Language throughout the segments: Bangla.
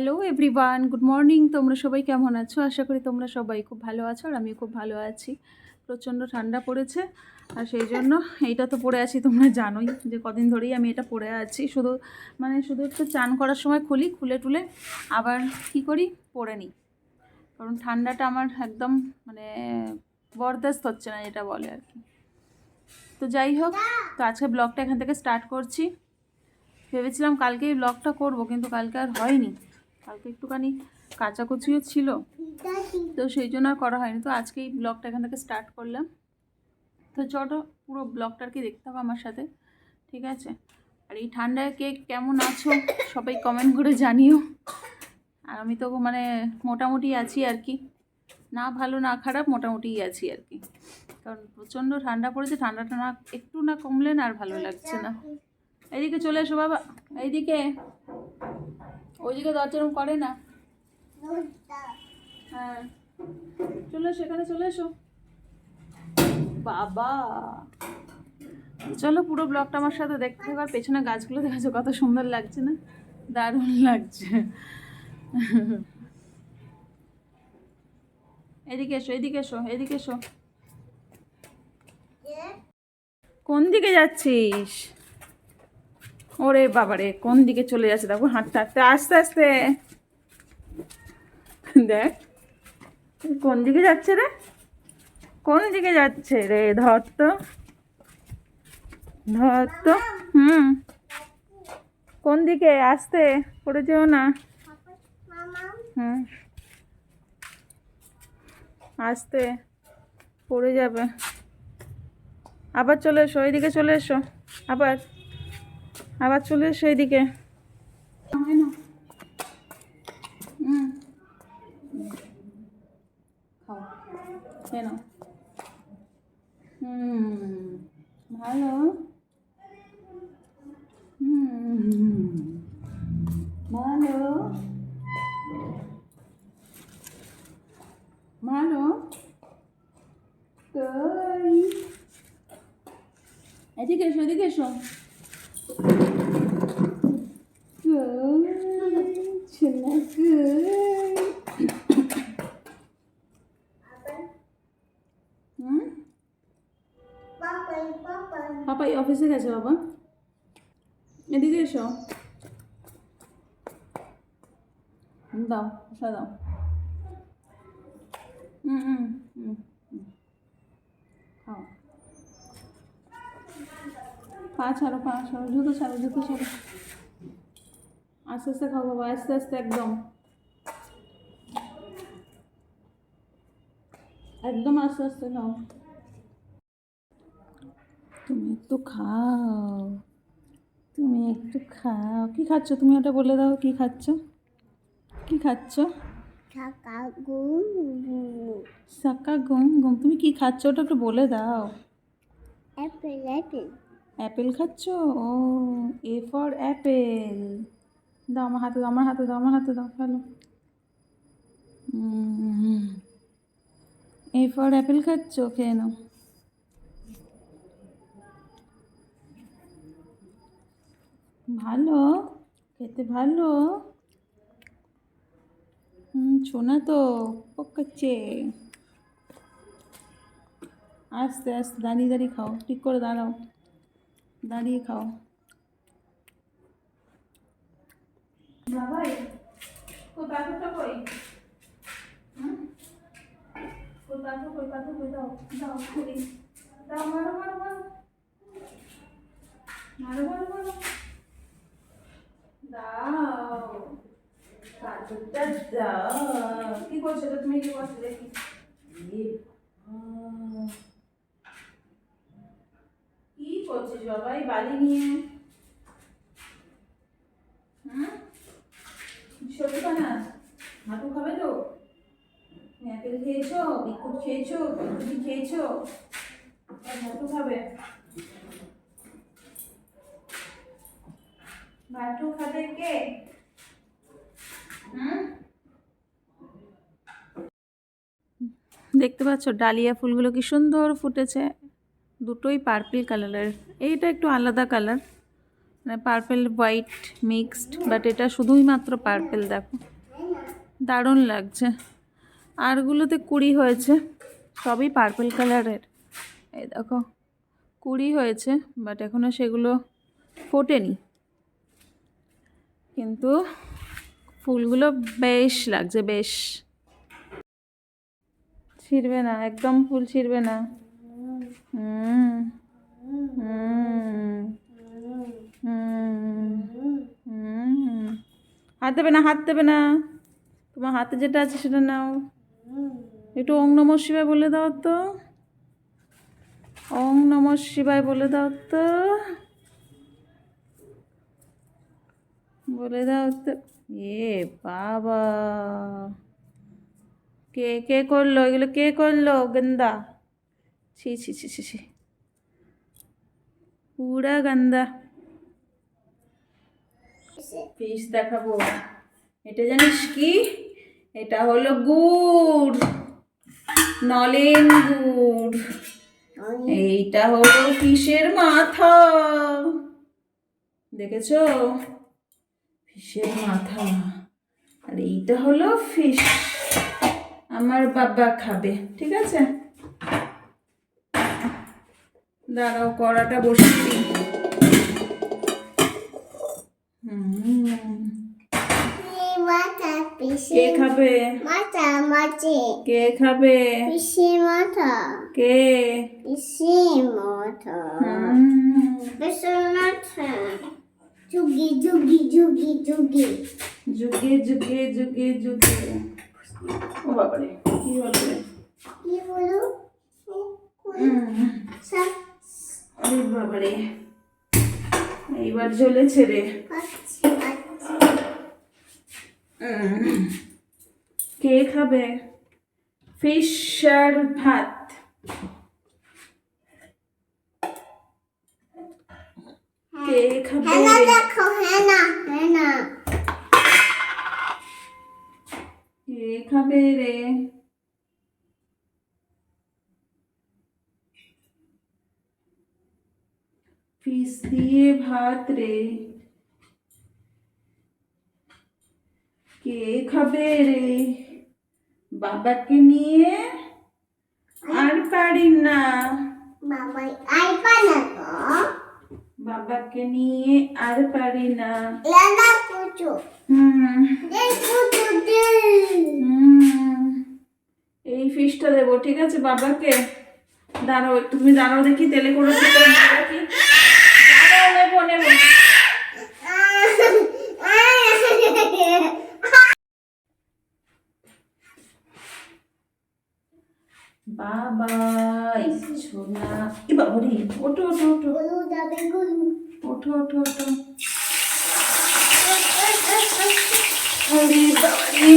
হ্যালো এভরিওয়ান গুড মর্নিং তোমরা সবাই কেমন আছো? আশা করি তোমরা সবাই খুব ভালো আছো আর আমি খুব ভালো আছি। প্রচণ্ড ঠান্ডা পড়েছে আর সেই জন্য এইটা তো পরে আছি, তোমরা জানোই যে কদিন ধরেই আমি এটা পরে আছি। শুধু মানে শুধু একটু চান করার সময় খুলি, খুলে টুলে আবার কি করি? পরে নিই। কারণ ঠান্ডাটা আমার একদম মানে বরদাস্ত হচ্ছে না, যেটা বলে আর কি। তো যাই হোক, তো আজকে ব্লগটা এখান থেকে স্টার্ট করছি। ভেবেছিলাম কালকেই ব্লগটা করব, কিন্তু কালকে আর হয়নি। কালকে একটুখানি কাচাকুচিও ছিল। তো সেই জন্য আর করা হয়নি। তো আজকে এই ব্লগটা এখান থেকে স্টার্ট করলাম। তো চটো পুরো ব্লগটা আর কি দেখতে হবে আমার সাথে, ঠিক আছে? আর এই ঠান্ডায় কে কেমন আছো সবাই কমেন্ট করে জানিও। আর আমি তো মানে মোটামুটি আছি আর কি। না ভালো, না খারাপ মোটামুটিই আছি আর কি। কারণ প্রচণ্ড ঠান্ডা পড়েছে, ঠান্ডাটা না একটু না কমলে না আর ভালো লাগছে না। এইদিকে চলে এসো বাবা, এইদিকে। ওইদিকে দরজা রুম করে না। হ্যাঁ। চলে এসো এখানে চলে এসো। বাবা। চলো পুরো ব্লগটা আমার সাথে দেখতে থাকো আর পেছনে গাছগুলো দেখেছ কত সুন্দর লাগছে না? দারুণ লাগছে। এদিকে এসো এদিকে এসো এদিকে এসো। কোন দিকে যাচ্ছিস? ওরে বাবারে, কোন দিকে চলে যাচ্ছে? দেখো, হাঁটতে হাঁটতে, আস্তে আস্তে। দেখ কোন দিকে যাচ্ছে রে? কোন দিকে যাচ্ছে রে? ধর তো ধর তো। হুম। কোন দিকে? আসতে, পড়ে যেও না। হুম। আসতে, পড়ে যাবে। আবার চলে এসো এইদিকে চলে এসো। আবার। আবার চলে এসো হুম। ভালো। ভালো। ভালো। এদিকে এসো এদিকে এসো কই ছোনা কই হুম পাপাই অফিসে গেছে, বাবা। এদিকে এসো। দাও, বসা দাও। হুম হুম হুম। খাও। পা ছাড়ো পা ছাড়ো, জুতো ছাড়ো জুতো ছাড়ো। আস্তে আস্তে খাও, বাবা, আস্তে আস্তে, একদম। একদম আস্তে আস্তে খাও। তুমি একটু খাও। তুমি একটু খাও। কি খাচ্ছ? তুমি ওটা বলে দাও, কি খাচ্ছ? কি খাচ্ছ? সাকা গম গম তুমি কি খাচ্ছ? ওটা একটু বলে দাও। অ্যাপেল খাচ্ছ? ও, এ ফর অ্যাপেল। দাও আমার হাতে, দাও আমার হাতে, দাও আমার হাতে, দাও ভালো এ ফর অ্যাপেল খাচ্ছ? খেয়ে নাও ভালো খেতে ভালো? হুম, শোনা তো, পকাচ্ছে। আস্তে আস্তে, দাঁড়িয়ে দাঁড়িয়ে খাও। ঠিক করে দাঁড়াও। দাঁড়িয়ে খাও। মারো মারো মারো। মারো মারো মারো দাও পাথরটা দাও কি করছ তো তুমি কি করছ দেখি। কি করছিস বাবাই বালি নিয়ে? হুম? সত্যি না? হাঁটু খাবে তো? অ্যাপেল খেয়েছো? বিস্কুট খেয়েছো? বিস্কুট খেয়েছো? হাঁটু খাবে? ভাটু খাবে কে? হুম? দেখতে পাচ্ছ, ডালিয়া ফুলগুলো কি সুন্দর ফুটেছে। দুটোই পার্পল কালারের এইটা একটু আলাদা কালার মানে পার্পেল হোয়াইট মিক্সড বাট এটা শুধুই মাত্র পার্পেল দেখো। দারুণ লাগছে। আরগুলোতে কুড়ি হয়েছে। সবই পার্পেল কালারের এই দেখো, কুড়ি হয়েছে বাট এখনও সেগুলো ফোটেনি। কিন্তু ফুলগুলো বেশ লাগছে, বেশ। ছিঁড়বে না একদম ফুল ছিঁড়বে না হুম হাত দেবে না হাত দেবে না তোমার হাতে যেটা আছে সেটা নাও একটু ওং নম শিবায় বলে দাও তো ওং নম শিবায় বলে দাও তো বলে দাও তো এ বাবা কে কে করল? এগুলো কে করল? গন্দা। ছি ছি ছি ছি ছি। পুরা গন্দা। ফিস দেখাবো। এটা জানিস কি? এটা হলো গুড়। নলেন গুড়। এইটা হলো ফিশের মাথা। দেখেছ? ফিশের মাথা। আর এইটা হলো ফিশ। আমার বাবা খাবে ঠিক আছে? দাঁড়াও কড়াটা বসিয়ে দিই। কে খাবে? মাথা কে খাবে? পিসি মাথা। কে? পিসি মাথা। হুম, পিসি মাথা জুগি জুগি জুগি জুগি যুগে যুগে যুগে যুগে। ও বাবারে কি হলো কি বলো আরে বাবারে এইবার জ্বলেছে রে। কে খাবে? ফিশ আর ভাত। কে খাবে? হেনা দেখো হেনা কে খাবে রে ফিস দিয়ে ভাত রে কে খাবে রে বাবাকে নিয়ে আর পারি না বাবাই আই পানা তো বাবাকে নিয়ে আর পারি না এই ফিশটা দেবো ঠিক আছে বাবাকে? দাঁড়াও তুমি দাঁড়াও দেখি তেলে করে দাঁড়াও নেব নেব। বাবা সোনা এ বাবা রে ওঠো ওঠো। ওঠো ওঠো ওঠো ওঠো আরে বাবা রে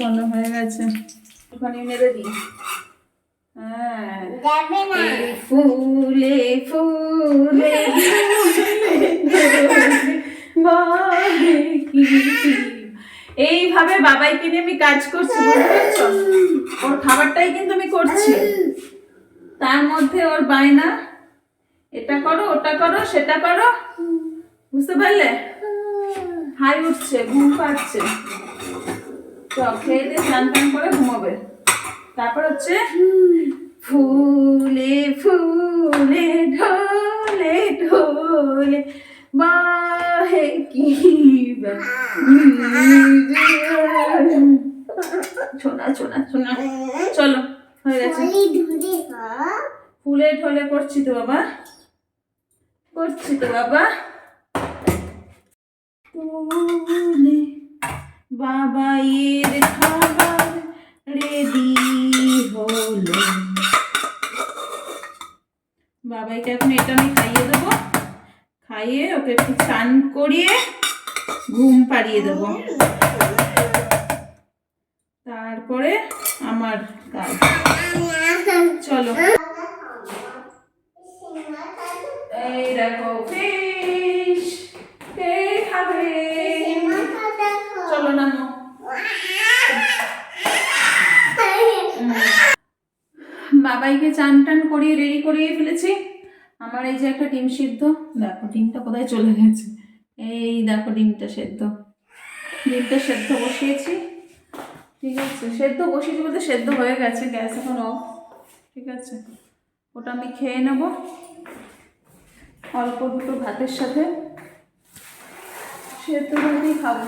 চলো হয়ে গেছে। ওখানে দিই। হ্যাঁ। ফুলে ফুলে এইভাবে বাবাইকে নিয়ে আমি কাজ করছি ওর খাবারটাই কিন্তু আমি করছি। তার মধ্যে ওর বায়না এটা করো ওটা করো সেটা করো। বুঝতে পারলে? হাই উঠছে ঘুম পাচ্ছে। তো খেয়ে দিয়ে স্নান টান করে ঘুমাবে। তারপর হচ্ছে ফুলে ফুলে ঢোলে ঢোলে, বাহে কি বা- খাইয়ে ওকে একটু স্নান করিয়ে ঘুম পাড়িয়ে দেবো। তারপরে আমার কাজ। চলো। এই দেখো চলো না বাবাইকে চান টান করিয়ে, রেডি করিয়ে ফেলেছি। আমার এই যে একটা ডিম সিদ্ধ, দেখো ডিমটা কোথায় চলে গেছে। এই দেখো ডিমটা সেদ্ধ। ডিমটা সেদ্ধ বসিয়েছি, ঠিক আছে? সেদ্ধ বসিয়েছি বলতে সেদ্ধ হয়ে গেছে, গ্যাস এখন অফ, ঠিক আছে? ওটা আমি খেয়ে নেব। অল্প দুটো ভাতের সাথে। সেদ্ধ ভাতই খাব।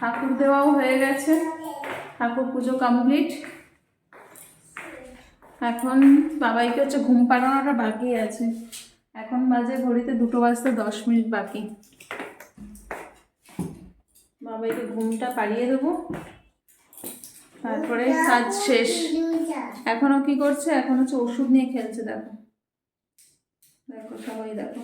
ঠাকুর দেওয়াও হয়ে গেছে। ঠাকুর পুজো কমপ্লিট এখন বাবাইকে হচ্ছে ঘুম পাড়ানোটা বাকি আছে। এখন বাজে ঘড়িতে দুটো বাজতে দশ মিনিট বাকি। বাবাইকে ঘুমটা পাড়িয়ে দেবো। তারপরে কাজ শেষ। এখনও কি করছে? এখন হচ্ছে ওষুধ নিয়ে খেলছে, দেখো। দেখো সবাই, দেখো।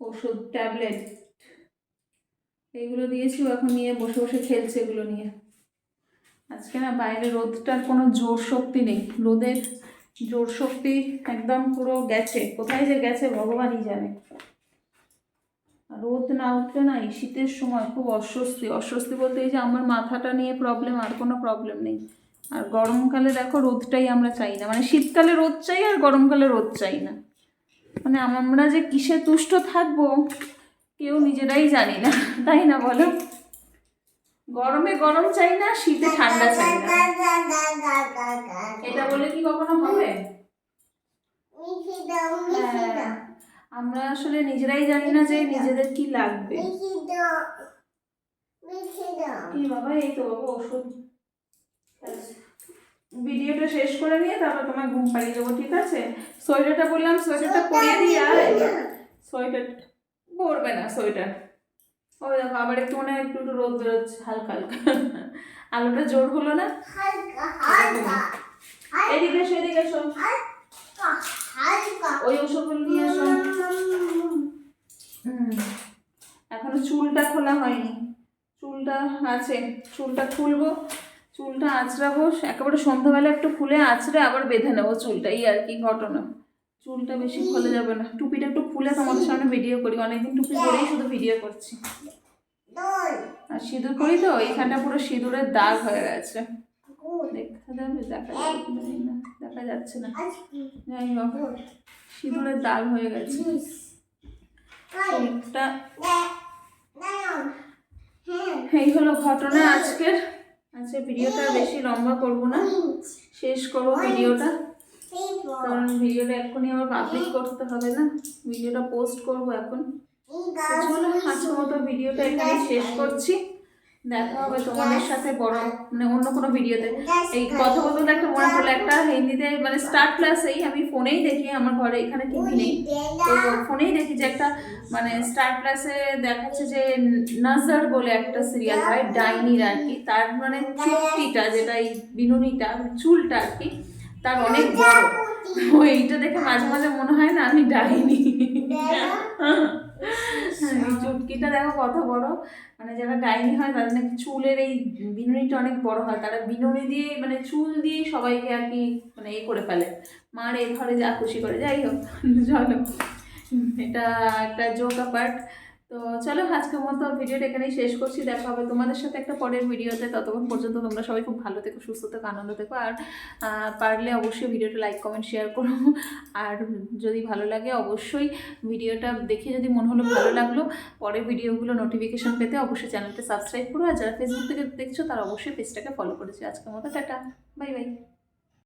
ওষুধ, ট্যাবলেট। এইগুলো দিয়েছি এখন নিয়ে বসে বসে খেলছে এগুলো নিয়ে। আজকে না বাইরে রোদটার কোনো জোর শক্তি নেই। রোদের জোর শক্তি একদম পুরো গেছে। কোথায় যে গেছে ভগবানই জানে। রোদ না উঠলে না এই শীতের সময় খুব অস্বস্তি। অস্বস্তি বলতে এই যে আমার মাথাটা নিয়ে প্রবলেম আর কোনো প্রবলেম নেই। আর গরমকালে দেখো রোদটাই আমরা চাই না। মানে শীতকালে রোদ চাই আর গরমকালে রোদ চাই না। মানে আমরা যে কিসে তুষ্ট থাকব, কেউ নিজেরাই জানি না। তাই না বলো? গরমে গরম চাই না শীতে ঠান্ডা চাই না। এটা বলে কি কখনো হবে? হ্যাঁ, আমরা আসলে নিজেরাই জানি না যে নিজেদের কি লাগবে। কি বাবা এই তো বাবা ওষুধ। ভিডিওটা শেষ করে নিয়ে তারপর তোমার ঘুম পাড়িয়ে দেবো ঠিক আছে? সোয়েটারটা বললাম সোয়েটারটা পরিয়ে দিয়ে আর সোয়েটার পরবে না সোয়েটার। ওই দেখো আবার একটু মনে হয় একটু একটু রোদ বেরোচ্ছে হালকা হালকা। আলোটা জোর হলো না? এদিকে এসো এদিকে এসো। ওই ওষুধগুলো নিয়ে এসো। এখনও চুলটা খোলা হয়নি। চুলটা আছে চুলটা খুলবো চুলটা আঁচড়াবো একেবারে সন্ধ্যাবেলা একটু খুলে আঁচড়ে আবার বেঁধে নেব চুলটা এই আর কি ঘটনা। চুলটা বেশি খুলে যাবে না। টুপিটা একটু খুলে তোমাদের সামনে ভিডিও করি। অনেকদিন টুপি করেই শুধু ভিডিও করছি। আর সিঁদুর করি তো, এইখানটা পুরো সিঁদুরের দাগ হয়ে গেছে। দেখা যাবে, দেখা না দেখা যাচ্ছে না। যাই হোক, সিঁদুরের হয়ে গেছে। এই ঘটনা আজকের। আজকে ভিডিওটা বেশি লম্বা করব না। শেষ করব ভিডিওটা কারণ ভিডিওটা এখনই আবার পাবলিক করতে হবে না? ভিডিওটা পোস্ট করব এখন। চলো আজকের মতো ভিডিওটা এখানে শেষ করছি। দেখা হবে তোমাদের সাথে বড় মানে অন্য কোনো ভিডিওতে। এই কথা বলতে বলতে একটা মনে পড়ল একটা হিন্দিতে মানে স্টার প্লাসেই আমি ফোনেই দেখি আমার ঘরে এখানে টিভি নেই। তো ফোনেই দেখি যে একটা মানে স্টার প্লাসে দেখাচ্ছে যে নাজার বলে একটা সিরিয়াল হয় ডাইনির আর কি। তার মানে চুক্তিটা যেটা এই বিনুনিটা চুলটা আর কি। তার অনেক বড়। এইটা দেখে মাঝে মাঝে মনে হয় না আমি ডাইনি। চুটকিটা দেখো কত বড়। মানে যারা ডাইনি হয় তাদের নাকি চুলের এই বিনুনিটা অনেক বড় হয়। তারা বিনুনি দিয়ে মানে চুল দিয়ে সবাইকে আর কি মানে এ করে ফেলে। মার এ ঘরে যা খুশি করে, যাই হোক। চলো। এটা একটা জোকা পার্ট তো চলো আজকের মতো ভিডিওটা এখানেই শেষ করছি। দেখা হবে তোমাদের সাথে একটা পরের ভিডিওতে ততক্ষণ পর্যন্ত তোমরা সবাই খুব ভালো থেকো, সুস্থ থেকো, আনন্দ থেকো। আর পারলে অবশ্যই ভিডিওটা লাইক কমেন্ট শেয়ার করো। আর যদি ভালো লাগে, অবশ্যই ভিডিওটা দেখে যদি মনে হলো ভালো লাগল, পরের ভিডিওগুলো নোটিফিকেশন পেতে অবশ্যই চ্যানেলটা সাবস্ক্রাইব করো। আর যারা ফেসবুক থেকে দেখছ, তারা অবশ্যই পেজটাকে ফলো করেছ। আজকের মতো টাটা। Bye bye